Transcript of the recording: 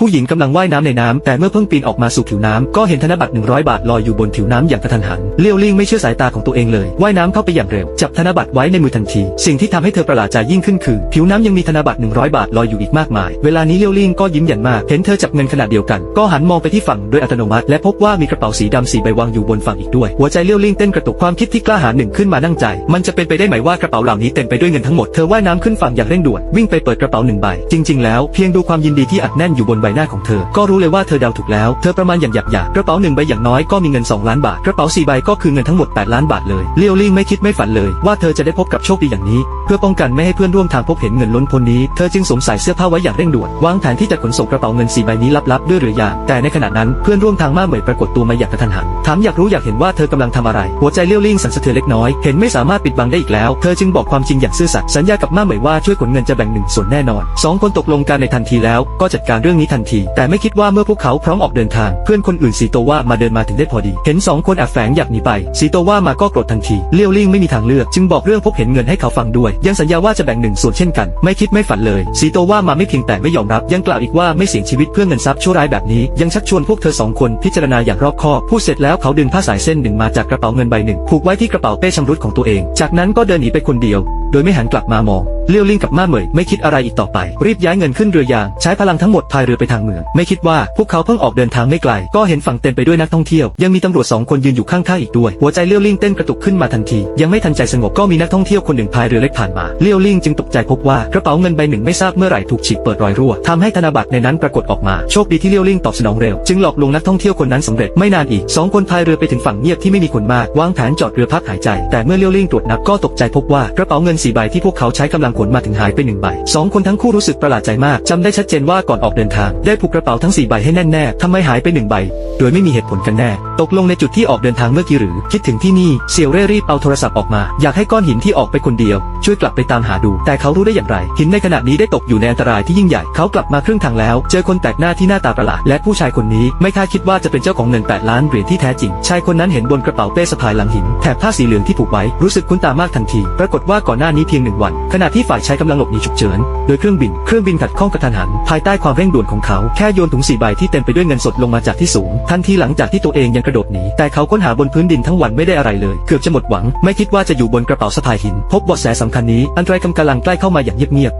ผู้หญิงกำลังว่ายน้ำในน้ำแต่เมื่อเพิ่งปีนออกมาสู่ผิวน้ำก็เห็นธนบัตร100 บาทลอยอยู่บนผิวน้ำอย่างกระทันหันเลี้ยวลิงไม่เชื่อสายตาของตัวเองเลยว่ายน้ำเข้าไปอย่างเร็ว จับธนบัตรไว้ในมือทันที สิ่งที่ทำให้เธอประหลาดใจยิ่งขึ้นคือ ผิวน้ำยังมีธนบัตร100 บาทลอยอยู่อีกมากมาย เวลานี้เลี้ยวลิงก็ยิ้มหยันมากเห็นเธอจับเงินขนาดเดียวกัน ก็หันมองไปที่ฝั่งโดยอัตโนมัติ และพบว่ามีกระเป๋าสีดำสีใบวางอยู่บนฝั่งอีกด้วยหัวใจเลี้ยวลิงเต้นกระตุกความคิดที่กล้าหาญหนึ่งขึ้นมานั่งใจ มันจะเป็นไปได้ไหมว่ากระเป๋าเหล่านี้เต็มไปด้วยเงินทั้งหมดเธอว่ายน้ำขึ้นฝั่งอย่างเร่งด่วนวิ่งไปเปิดกระเป๋าหนึ่งใบจริง ๆ แล้วเพียงดูความยินดีที่อัดแน่นอยู่บนใบหน้าของเธอ ก็รู้เลยว่าเธอเดาถูกแล้ว เธอประมาณอย่างหยาบหยากระเป๋าหนึ่งใบอย่างน้อยก็มีเงิน 2 ล้านบาท กระเป๋าสี่ใบก็คือเงินทั้งหมด 8 ล้านบาทเลยเลี้ยวลิ่งไม่คิดไม่ฝันเลย ว่าเธอจะได้พบกับโชคดีอย่างนี้ เพื่อป้องกันไม่ให้เพื่อนร่วมทางพบเห็นเงินล้นพ้นนี้ เธอจึงสวมใส่เสื้อผ้าไว้อย่างเร่งด่วนวางแผนที่จะขนส่งกระเป๋าเงินสี่ใบนี้ลับๆด้วยเรือยางแต่ในขณะนั้นเพื่อนร่วมทางมาเหมยปรากฏตัวมาอย่างกระทันหันถามอยากรู้อยากเห็นว่าเธอกำลังทำอะไร หัวใจเลี้ยวลิ่งสั่นสะเทือนเล็กน้อย เห็นไม่สามารถปิดบังได้อีกแล้ว เธอจึงบอกความจริงอย่างซื่อสัตย์สัญญากับมาเหมยว่าช่วยขนเงินจะแบ่งหนึ่งส่วนแน่นอนสองคนตกลงกันในทันทีแล้วก็จัดการเรื่องนี้ทันที แต่ไม่คิดว่าเมื่อพวกเขาพร้อมออกเดินทาง เพื่อนคนอื่นสีโตว่ามาเดินมาถึงได้พอดี เห็นสองคนแอบแฝงอยากหนีไปสีโตว่ามาก็โกรธทันทีเลี้ยวลิ่งไม่มีทางเลือก จึงบอกเรื่องพบเห็นเงินให้เขาฟังด้วย ยังสัญญาว่าจะแบ่งหนึ่งส่วนเช่นกัน ไม่คิดไม่ฝันเลยสีโตว่ามาไม่เพียงแต่ไม่ยอมรับ ยังกล่าวอีกว่าไม่เสี่ยงชีวิตเพื่อเงินทรัพย์ชั่วร้ายแบบนี้ ยังชักชวนพวกเธอสองคนพิจารณาอย่างรอบคอบพูดเสร็จแล้วเขาดึงผ้าสายเส้นหนึ่งมาจากกระเป๋าเงินใบหนึ่งผูกไว้ที่กระเป๋าเป้ชำรุดของตัวเอง จากนั้นก็เดินหนีไปคนเดียว โดยไม่หันกลับมามอง เลี้ยวลิ่งกับม่าเหมยไม่คิดอะไรอีกต่อไป รีบย้ายเงินขึ้นเรือยาง ใช้พลังทั้งหมดพายเรือไปทางเมือง ไม่คิดว่าพวกเขาเพิ่งออกเดินทางไม่ไกล ก็เห็นฝั่งเต็มไปด้วยนักท่องเที่ยว ยังมีตำรวจสองคนยืนอยู่ข้างๆอีกด้วย หัวใจเลี้ยวลิ่งเต้นกระตุกขึ้นมาทันที ยังไม่ทันใจสงบก็มีนักท่องเที่ยวคนหนึ่งพายเรือเล็กผ่านมา เลี้ยวลิ่งจึงตกใจพบว่ากระเป๋าเงินใบหนึ่งไม่ทราบเมื่อไหร่ถูกฉีกเปิดรอยรั่วทำให้ธนบัตรในนั้นปรากฏออกมา โชคดีที่เลี้ยวลิ่งตอบสนองเร็ว จึงหลอกลวงนักท่องเที่ยวคนนั้นสำเร็จ ไม่นานอีกสองคนพายเรือไปถึงฝั่งเงียบที่ไม่มีคนมาก วางแผนจอดเรือพักหายใจ แต่เมื่อเลี้ยวลิ่งตรวจนับก็ตกใจพบว่ากระเป๋าเงินสี่ใบที่พวกเขาใช้กำลังขนมาถึงหายไปหนึ่งใบสองคนทั้งคู่รู้สึกประหลาดใจมากจำได้ชัดเจนว่าก่อนออกเดินทางได้ผูกกระเป๋าทั้งสี่ใบให้แน่นแน่ทำไมหายไปหนึ่งใบ โดยไม่มีเหตุผลกันแน่ ตกลงในจุดที่ออกเดินทางเมื่อกี้หรือ คิดถึงที่นี่เสี่ยวเร่รีบเอาโทรศัพท์ออกมา อยากให้ก้อนหินที่ออกไปคนเดียว ช่วยกลับไปตามหาดู แต่เขารู้ได้อย่างไร หินในขณะนี้ได้ตกอยู่ในอันตรายที่ยิ่งใหญ่เขากลับมาครึ่งทางแล้ว เจอคนแปลกหน้าที่หน้าตาประหลาดและผู้ชายคนนี้ไม่คาดคิดว่าจะเป็นเจ้าของเงิน8ล้านเหรียญที่แท้จริงชายคนนั้นเห็นบนกระเป๋าเป้สะพายหลังหินแถบผ้าสีเหลืองที่ผูกไว้รู้สึกคุ้นตามากทันที ปรากฏว่าก่อนหน้านี้เพียงหนึ่งวัน ขณะที่ฝ่ายชายกำลังหลบหนีฉุกเฉิน โดยเครื่องบิน เครื่องบินขัดข้องกระทันหัน ภายใต้ความเร่งด่วนของเขา แค่โยนถุงสี่ใบที่เต็มไปด้วยเงินสดลงมาจากที่สูง ทันทีหลังจากที่ตัวเองยังกระโดดหนี แต่เขาค้นหาบนพื้นดินทั้งวันไม่ได้อะไรเลย เกือบจะหมดหวัง ไม่คิดว่าจะอยู่บนกระเป๋าสะพายหิน พบเบาะแสสำคัญนี้ อันตรายกำลังใกล้เข้ามาอย่างเงียบๆ